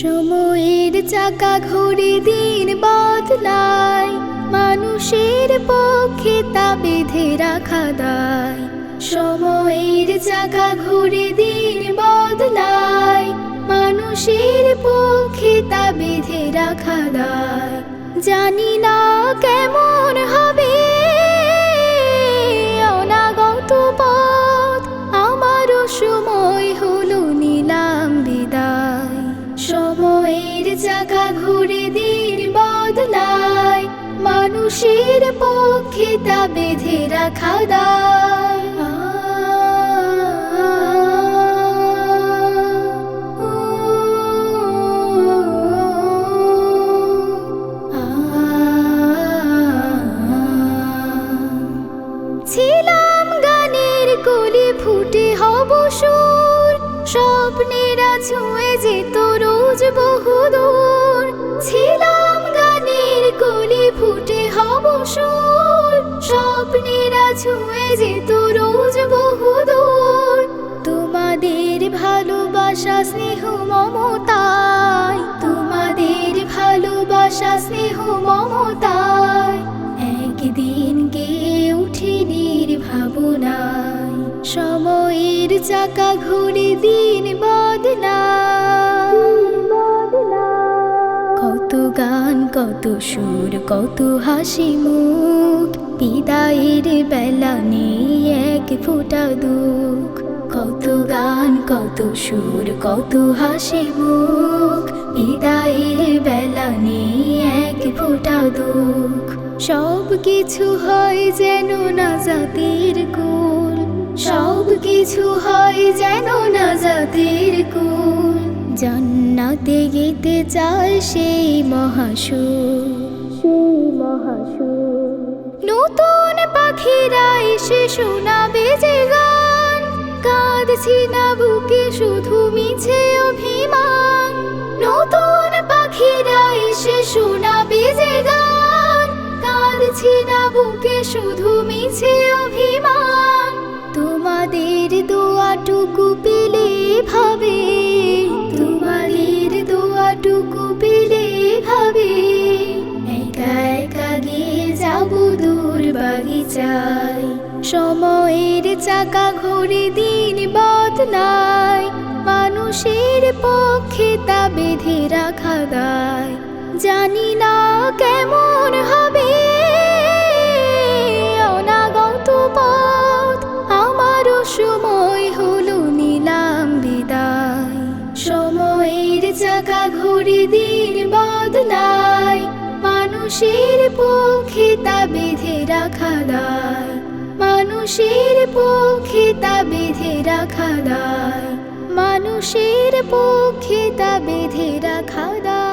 সময়ের চাকা ঘুরে দিন বদলায়, মানুষের পক্ষে তা বেঁধে রাখা দায়। সময়ের চাকা ঘুরে দিন বদলায়, মানুষের পক্ষে তা বেঁধে রাখা দায়। জানি না কেমন হবে চাকা ঘুরে দিন বদলায়, মানুষের পক্ষে তা বেঁধে রাখা দায়। ছিলাম গানের কলি, ফুটে হব সুর, স্বপ্নেরা ছুঁয়ে যেত রোজ বহুদূর। ছুঁয়ে যেত রোজ বহুদূর। তোমাদের ভালোবাসা, স্নেহ, মমতায়। তোমাদের ভালোবাসা, স্নেহ, মমতায়। একদিন গিয়ে উঠি নির্ভাবনায়। সময়ের চাকা ঘুরে দিন বদলায় কত গান, কত সুর, কত হাসি মুখ। বিদায়ের বেলা নেই এক ফোঁটা দুঃখ। কত গান, কত সুর, কত হাসি মুখ। বিদায়ের বেলা নেই এক ফোঁটা দুঃখ। সব কিছু হয় যেন না জাতির কুল। সব কিছু হয় যেন না জাতির কুল। জান্নাতে গেতে চায় সেই মহাসুর। সেই নতুন পাখিরা এসে শোনাবে যে গান। কাঁদছি না বুকে শুধু মিছে অভিমান। নতুন পাখিরা এসে শোনাবে যে গান। কাঁদছি না বুকে শুধু মিছে অভিমান। বাগিচায় সময়ের চাকা ঘুরে দিন বদলায় মানুষের পক্ষে তা বেঁধে রাখা দায়। জানি না কেমন হবে অনাগত পথ, আমারও সময় হলো নিলাম বিদায়। সময়ের চাকা ঘুরে দিন বদলায় মানুষের পক্ষে তা বেঁধে রাখা দায় মানুষের পক্ষে তা বেঁধে রাখা দায় মানুষের পক্ষে তা বেঁধে রাখা দায়